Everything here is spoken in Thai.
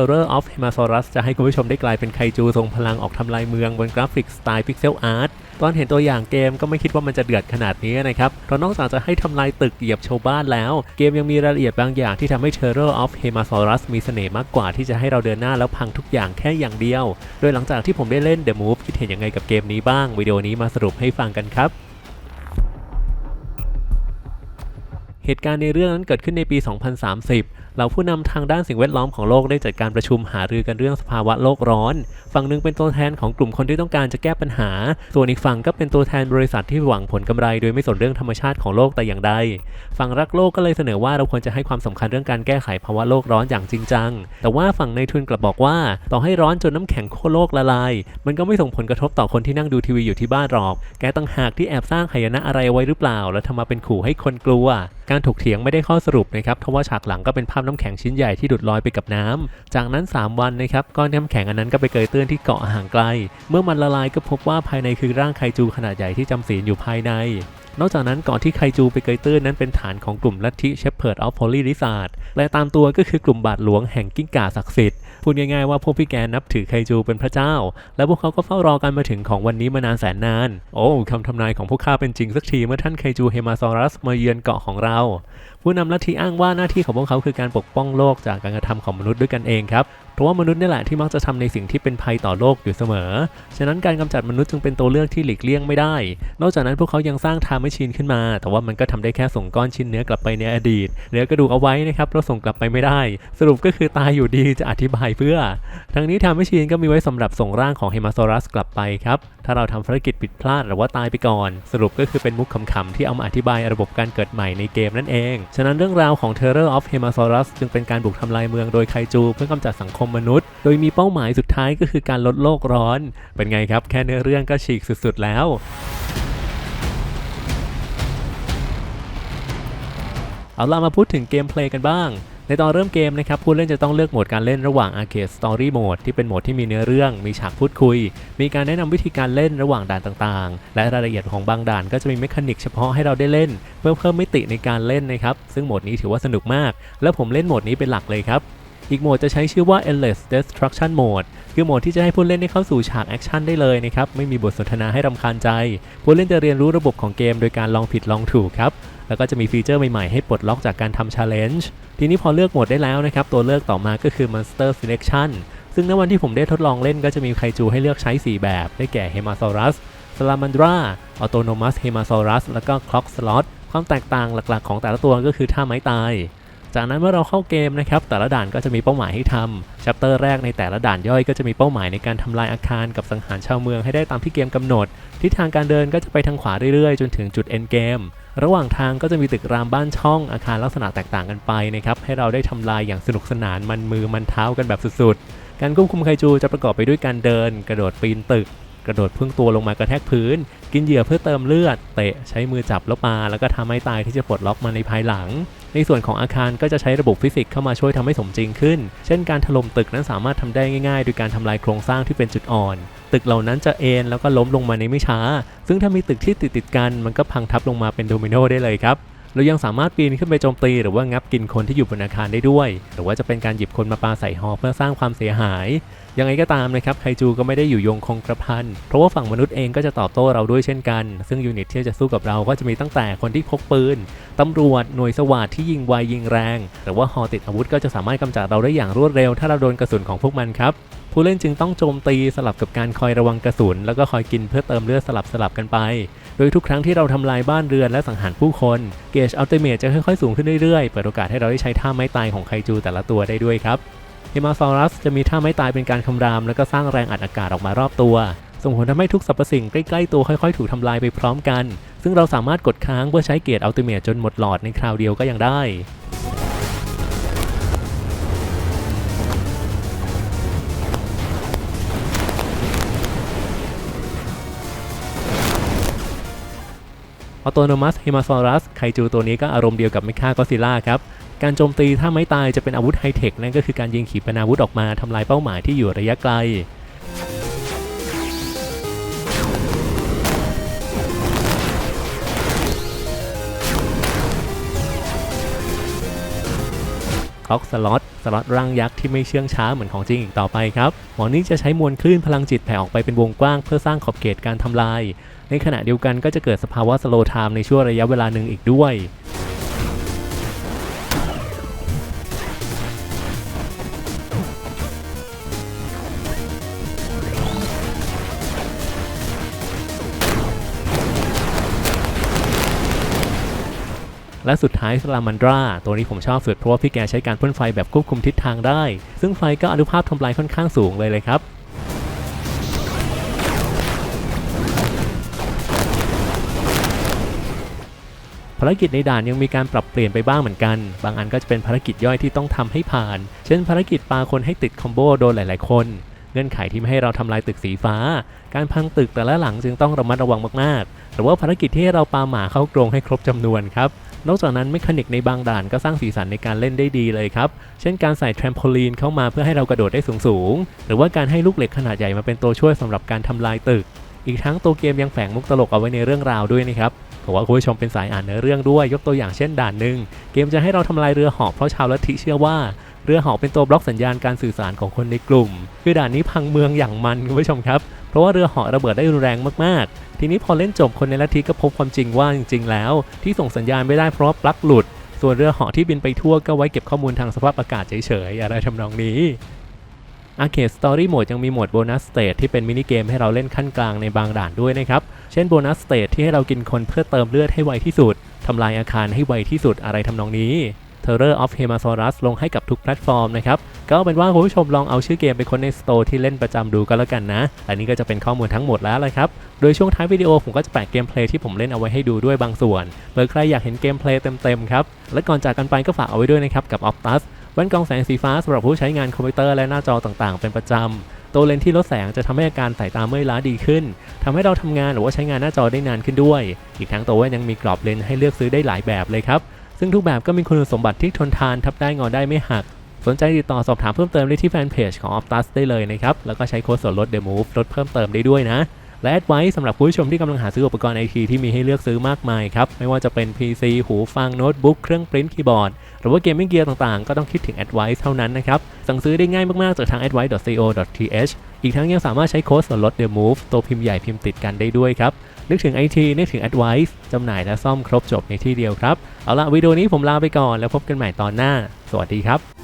Terror of Hemasaurus จะให้คุณผู้ชมได้กลายเป็นไคจูทรงพลังออกทำลายเมืองบนกราฟิกสไตล์พิกเซลอาร์ตตอนเห็นตัวอย่างเกมก็ไม่คิดว่ามันจะเดือดขนาดนี้นะครับเพราะนอกจากจะให้ทำลายตึกเหยียบชาวบ้านแล้ว เกมยังมีรายละเอียดบางอย่างที่ทำให้ Terror of Hemasaurus มีเสน่ห์มากกว่าที่จะให้เราเดินหน้าแล้วพังทุกอย่างแค่อย่างเดียว โดยหลังจากที่ผมได้เล่น The Move คิดเห็นยังไงกับเกมนี้บ้าง วิดีโอนี้มาสรุปให้ฟังกันครับ เหตุการณ์ในเรื่องนั้นเกิดขึ้นในปี 2030 เหล่าผู้นำทางด้านสิ่งแวดล้อมของโลกได้จัดการประชุมหารือกันเรื่องสภาวะโลกร้อน ฝั่งหนึ่งเป็นตัวแทนของกลุ่มคนที่ต้องการจะแก้ปัญหา ส่วนอีกฝั่งก็เป็นตัวแทนบริษัทที่หวังผลกำไร โดยไม่สนเรื่องธรรมชาติของโลกแต่อย่างใด ฝั่งรักโลกก็เลยเสนอว่าเราควรจะให้ความสำคัญเรื่องการแก้ไขภาวะโลกร้อนอย่างจริงจัง แต่ว่าฝั่งในทุนกลับบอกว่า ต่อให้ร้อนจนน้ำแข็งขั้วโลกละลาย มันก็ไม่ส่งผลกระทบต่อคนที่นั่งดูทีวีอยู่ที่บ้านหรอก แกตั้งหากที่แอบสร้างหายนะอะไรไว้หรือเปล่า แล้วทำมาเป็นขู่ให้คนกลัว การถกเถียงไม่ได้ข้อสรุปนะครับเพราะว่าฉากหลังก็เป็นภาพน้ำแข็งชิ้นใหญ่ที่ดุดลอยไปกับน้ำจากนั้น 3 วันนะครับก้อนน้ำแข็งอันนั้นก็ไปเกยตื้นที่เกาะห่างไกล เมื่อมันละลายก็พบว่าภายในคือร่างไคจูขนาดใหญ่ที่จำศีลอยู่ภายในนอกจากนั้นก่อนที่ไคจูไปเกยตื้นนั้นเป็นฐานของกลุ่มลัทธิเชฟเพิร์ดออฟโพลีริซาร์ดและตามตัวก็คือกลุ่มบาทหลวงแห่งกิ้งก่าศักดิ์สิทธิ์ พูดง่ายๆว่าพวกพี่แกนับถือไคจูเป็นพระเจ้า และพวกเขาก็เฝ้ารอกันมาถึงของวันนี้มานานแสนนาน โอ้คำทำนายของพวกข้าเป็นจริงสักทีเมื่อท่านไคจูเฮมาซอรัสมาเยือนเกาะของเราผู้นำลัทธิอ้างว่าหน้าที่ของพวกเขาคือการปกป้องโลกจากการกระทำของมนุษย์ด้วยกันเองครับ เพราะว่ามนุษย์นี่แหละที่มักจะทำในสิ่งที่เป็นภัยต่อโลกอยู่เสมอ ฉะนั้นการกำจัดมนุษย์จึงเป็นตัวเลือกที่หลีกเลี่ยงไม่ได้ นอกจากนั้นพวกเขายังสร้างทม์แมชชีนขึ้นมา แต่ว่ามันก็ทำได้แค่ส่งก้อนชิ้นเนื้อกลับไปในอดีตเหลือกระดูกเอาไว้นะครับเราส่งกลับไปไม่ได้ สรุปก็คือตายอยู่ดีจะอธิบายเพื่อ ทั้งนี้ทม์แมชชีนก็มีไว้สำหรับส่งร่างของเฮมาซอรัสกลับไปครับ ถ้าเราทำภารกิจผิดพลาดหรือว่าตายไปก่อน สรุปก็คือเป็นมุกขำๆที่เอามาอธิบายระบบการเกิดใหม่ในเกมนั่นเองฉะนั้นเรื่องราวของ Terror of Hemasaurus จึงเป็นการบุกทำลายเมืองโดยไคจูเพื่อกำจัดสังคมมนุษย์ โดยมีเป้าหมายสุดท้ายก็คือการลดโลกร้อน เป็นไงครับ แค่เนื้อเรื่องก็ฉีกสุดๆแล้วเอาล่ะมาพูดถึงเกมเพลย์กันบ้าง ในตอนเริ่มเกมนะครับผู้เล่นจะต้องเลือกโหมดการเล่นระหว่าง Arcade Story Mode ที่เป็นโหมดที่มีเนื้อเรื่อง มีฉากพูดคุย มีการแนะนำวิธีการเล่นระหว่างด่านต่างๆ และรายละเอียดของบางด่านก็จะมีเมคานิกเฉพาะให้เราได้เล่น เพื่อเพิ่มมิติในการเล่นนะครับซึ่งโหมดนี้ถือว่าสนุกมาก และผมเล่นโหมดนี้เป็นหลักเลยครับ อีกโหมดจะใช้ชื่อว่า Endless Destruction Mode คือโหมดที่จะให้ผู้เล่นได้เข้าสู่ฉากแอคชั่นได้เลยนะครับ ไม่มีบทสนทนาให้รำคาญใจ ผู้เล่นจะเรียนรู้ระบบของเกมโดยการลองผิดลองถูกครับ แล้วก็จะมีฟีเจอร์ใหม่ๆ ให้ปลดล็อกจากการทำ challenge ทีนี้พอเลือกโหมดได้แล้วนะครับ ตัวเลือกต่อมาก็คือ Monster Selection ซึ่งในวันที่ผมได้ทดลองเล่นก็จะมีไคจูให้เลือกใช้ 4 แบบ ได้แก่ Hemasaurus Salamandra Autonomous Hemasaurus แล้วก็ Clock Slot ความแตกต่างหลักๆ ของแต่ละตัวก็คือท่าไม้ตาย จากนั้นเมื่อเราเข้าเกมนะครับแต่ละด่านก็จะมีเป้าหมายให้ทำชัปเตอร์แรกในแต่ละด่านย่อยก็จะมีเป้าหมายในการทำลายอาคารกับสังหารชาวเมืองให้ได้ตามที่เกมกำหนด ทิศทางการเดินก็จะไปทางขวาเรื่อยๆ จนถึงจุด end game ระหว่างทางก็จะมีตึกรามบ้านช่องอาคารลักษณะแตกต่างกันไปนะครับให้เราได้ทำลายอย่างสนุกสนานมันมือมันเท้ากันแบบสุดๆ การควบคุมไคจูจะประกอบไปด้วยการเดิน กระโดดปีนตึก กระโดดพึ่งตัวลงมากระแทกพื้น กินเหยื่อเพื่อเติมเลือด เตะใช้มือจับแล้วปาแล้วก็ทำให้ตายที่จะปลดล็อกมาในภายหลัง ในส่วนของอาคารก็จะใช้ระบบฟิสิกส์เข้ามาช่วยทำให้สมจริงขึ้น เช่นการถล่มตึกนั้นสามารถทำได้ง่ายๆ โดยการทำลายโครงสร้างที่เป็นจุดอ่อน ตึกเหล่านั้นจะเอ็นแล้วก็ล้มลงมาในไม่ช้า ซึ่งถ้ามีตึกที่ติดติดกันมันก็พังทับลงมาเป็นโดมิโนได้เลยครับ เรายังสามารถปีนขึ้นไปโจมตีหรือว่างับกินคนที่อยู่บนอาคารได้ด้วย หรือว่าจะเป็นการหยิบคนมาปาใส่ฮอเพื่อสร้างความเสียหาย ยังไงก็ตามนะครับไคจูก็ไม่ได้อยู่ยงคงกระพัน เพราะว่าฝั่งมนุษย์เองก็จะตอบโต้เราด้วยเช่นกัน ซึ่งยูนิตที่จะสู้กับเราก็จะมีตั้งแต่คนที่พกปืน ตำรวจ หน่วยสวาทที่ยิงไวยิงแรง หรือว่าฮอติดอาวุธก็จะสามารถกำจัดเราได้อย่างรวดเร็ว ถ้าเราโดนกระสุนของพวกมันครับ ผู้เล่นจึงต้องโจมตีสลับกับการคอยระวังกระสุน แล้วก็คอยกินเพื่อเติมเลือดสลับสลับกันไป โดยทุกครั้งที่เราทำลายบ้านเรือนและสังหารผู้คนเกจอัลติเมทจะค่อยๆสูงขึ้นเรื่อยๆ เปิดโอกาสให้เราได้ใช้ท่าไม้ตายของไคจูแต่ละตัวได้ด้วยครับเฮมาซอรัสจะมีท่าไม้ตายเป็นการคำราม แล้วก็สร้างแรงอัดอากาศออกมารอบตัว ส่งผลทำให้ทุกสรรพสิ่งใกล้ๆตัวค่อยๆ ถูกทำลายไปพร้อมกัน ซึ่งเราสามารถกดค้างเพื่อใช้เกจอัลติเมทจนหมดหลอดในคราวเดียวก็ยังได้ ออโตโนมัสเฮมาซอรัสไคจูตัวนี้ก็อารมณ์เดียวกับ Mecha Godzilla ครับ การโจมตีถ้าไม่ตายจะเป็นอาวุธไฮเทคนั่นก็คือการยิงขีปนาวุธออกมาทำลายเป้าหมายที่อยู่ระยะไกล ล็อกสล็อตสล็อตร่างยักษ์ที่ไม่เชื่องช้าเหมือนของจริงอีกต่อไปครับหมอนี้จะใช้มวลคลื่นพลังจิตแผ่ออกไปเป็นวงกว้างเพื่อสร้างขอบเขตการทำลาย ในขณะเดียวกันก็จะเกิดสภาวะสโลไทม์ในช่วงระยะเวลาหนึ่งอีกด้วย และสุดท้ายสลามันดราตัวนี้ผมชอบสุดเพราะว่าพี่แกใช้การพ่นไฟแบบควบคุมทิศทางได้ ซึ่งไฟก็อนุภาพทำลายค่อนข้างสูงเลยเลยครับภารกิจในด่านยังมีการปรับเปลี่ยนไปบ้างเหมือนกัน บางอันก็จะเป็นภารกิจย่อยที่ต้องทำให้ผ่าน เช่นภารกิจปาคนให้ติดคอมโบโดนหลาย ๆ คน เงื่อนไขที่ไม่ให้เราทำลายตึกสีฟ้า การพังตึกแต่ละหลังจึงต้องระมัดระวังมาก ๆ หรือว่าภารกิจที่ให้เราปาหมาเข้ากรงให้ครบจำนวนครับ นอกจากนั้นเมคานิกในบางด่านก็สร้างสีสันในการเล่นได้ดีเลยครับ เช่นการใส่แทรมโพลีนเข้ามาเพื่อให้เรากระโดดได้สูงๆ หรือว่าการให้ลูกเหล็กขนาดใหญ่มาเป็นตัวช่วยสำหรับการทำลายตึก อีกทั้งตัวเกมยังแฝงมุกตลกเอาไว้ในเรื่องราวด้วยนะครับผมว่าคุณผู้ชมเป็นสายอ่านเนื้อเรื่องด้วย ยกตัวอย่างเช่นด่านหนึ่งเกมจะให้เราทำลายเรือหอบเพราะชาวลัทธิเชื่อว่า เรือเหาะเป็นตัวบล็อกสัญญาณการสื่อสารของคนในกลุ่ม คือด่านนี้พังเมืองอย่างมันคุณผู้ชมครับ เพราะว่าเรือเหาะระเบิดได้รุนแรงมากๆ ทีนี้พอเล่นจบคนในลัทธิก็พบความจริงว่าจริง ๆ แล้ว ที่ส่งสัญญาณไม่ได้เพราะปลั๊กหลุด ส่วนเรือเหาะที่บินไปทั่วก็ไว้เก็บข้อมูลทางสภาพอากาศเฉยๆอะไรทำนองนี้ Arcade Story Mode ยังมีโหมดโบนัสสเตทที่เป็นมินิเกมให้เราเล่นขั้นกลางในบางด่านด้วยนะครับ เช่นโบนัสสเตทที่ให้เรากินคนเพื่อเติมเลือดให้ไวที่สุด ทำลายอาคารให้ไวที่สุดอะไรทำนองนี้ Terror of Hemasaurus ลงให้กับทุกแพลตฟอร์มนะครับ ก็เป็นว่าคุณผู้ชมลองเอาชื่อเกมไปค้นในสโตร์ที่เล่นประจำดูก็แล้วกันนะ อันนี้ก็จะเป็นข้อมูลทั้งหมดแล้วเลยครับ โดยช่วงท้ายวิดีโอผมก็จะแปะเกมเพลย์ที่ผมเล่นเอาไว้ให้ดูด้วยบางส่วนเผื่อใครอยากเห็นเกมเพลย์เต็มๆครับ และก่อนจากกันไปก็ฝากเอาไว้ด้วยนะครับกับ Optus แว่นกองแสงสีฟ้าสำหรับผู้ใช้งานคอมพิวเตอร์และหน้าจอต่างๆ เป็นประจำตัวเลนที่ลดแสงจะทำให้อาการสายตาเมื่อยล้าดีขึ้นทำให้เราทำงานหรือว่าใช้งานหน้าจอได้นานขึ้นด้วย อีกทั้งตัวแว่นยังมีกรอบเลนให้เลือกซื้อได้หลายแบบเลยครับ ซึ่งทุกแบบก็มีคุณสมบัติที่ทนทานทับได้งอได้ไม่หัก สนใจติดต่อสอบถามเพิ่มเติมได้ที่แฟนเพจของ Optus ได้เลยนะครับ แล้วก็ใช้โค้ดส่วนลด The Move ลดเพิ่มเติมได้ด้วยนะ และแอดไว้สำหรับผู้ชมที่กำลังหาซื้ออุปกรณ์ไอทีที่มีให้เลือกซื้อมากมายครับ ไม่ว่าจะเป็น PC หูฟังโน้ตบุ๊กเครื่องปริ้นคีย์บอร์ด หรือว่าเกมมิ่งเกียร์ต่างๆ ก็ต้องคิดถึง Advice เท่านั้นนะครับ สั่งซื้อได้ง่ายมากๆจากทาง advice.co.th อีกทั้งยังสามารถใช้โค้ดส่วนลด The Move ตัวพิมพ์ใหญ่พิมพ์ติดกันได้ด้วยครับ นึกถึง IT นึกถึง Advice จำหน่ายและซ่อมครบจบในที่เดียวครับ เอาละวิดีโอนี้ผมลาไปก่อนแล้วพบกันใหม่ตอนหน้า สวัสดีครับ